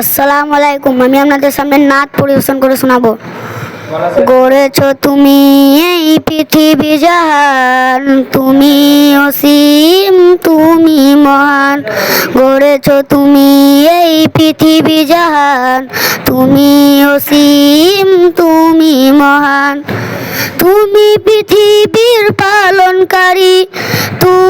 আসসালামু আলাইকুম আমি আপনাদের সামনে নাচ পরিবেশন করে শোনাবো। গড়েছ তুমি এই পৃথিবী জাহান, তুমি অসীম, তুমি মহান। গড়েছ তুমি এই পৃথিবী জাহান, তুমি অসীম, তুমি মহান। তুমি পৃথিবীর পালনকারী, তুমি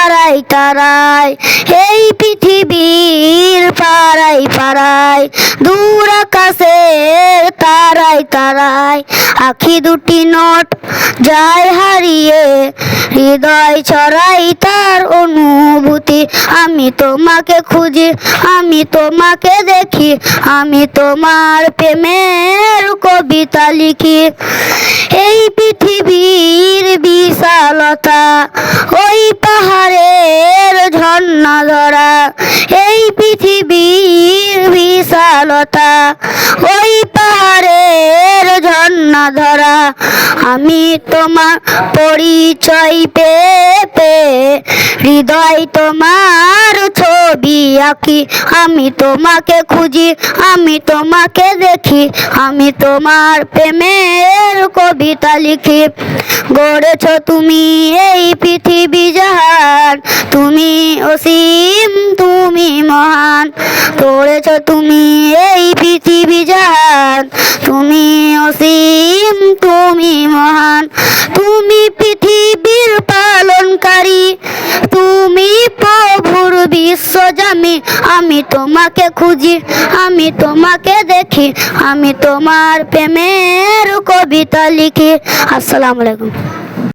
তারাই তারাই এই পৃথিবীর পাড়াই পাড়াই দূর আকাশের তারাই তারাই আখি দুটি নট যায় হারিয়ে, হৃদয় ছড়াই তার অনুভূতি, আমি তোমাকে খুঁজি, আমি তোমাকে দেখি, আমি তোমার প্রেমের কবিতা লিখি। এই পৃথিবীর বিশালতা, ওই পাহাড়ের ঝর্ণা ধরা আমি তোমার পরিচয় পেয়ে পেয়ে হৃদয় তোমার ছবি আঁকি। আমি তোমাকে খুঁজি, আমি তোমাকে দেখি। আমি তোমার প্রেমের কবিতা লিখি। গড়েছ তুমি এই পৃথিবী গড়েছ তুমি এই পৃথিবী জাহান। তুমি অসীম, তুমি মহান। তুমি পৃথিবীর পালনকারী। তুমি প্রভুর বিশ্বজামি আমি তোমাকে খুঁজি, আমি তোমাকে দেখি। আমি তোমার প্রেমের কবিতা লিখি। আসসালামু আলাইকুম।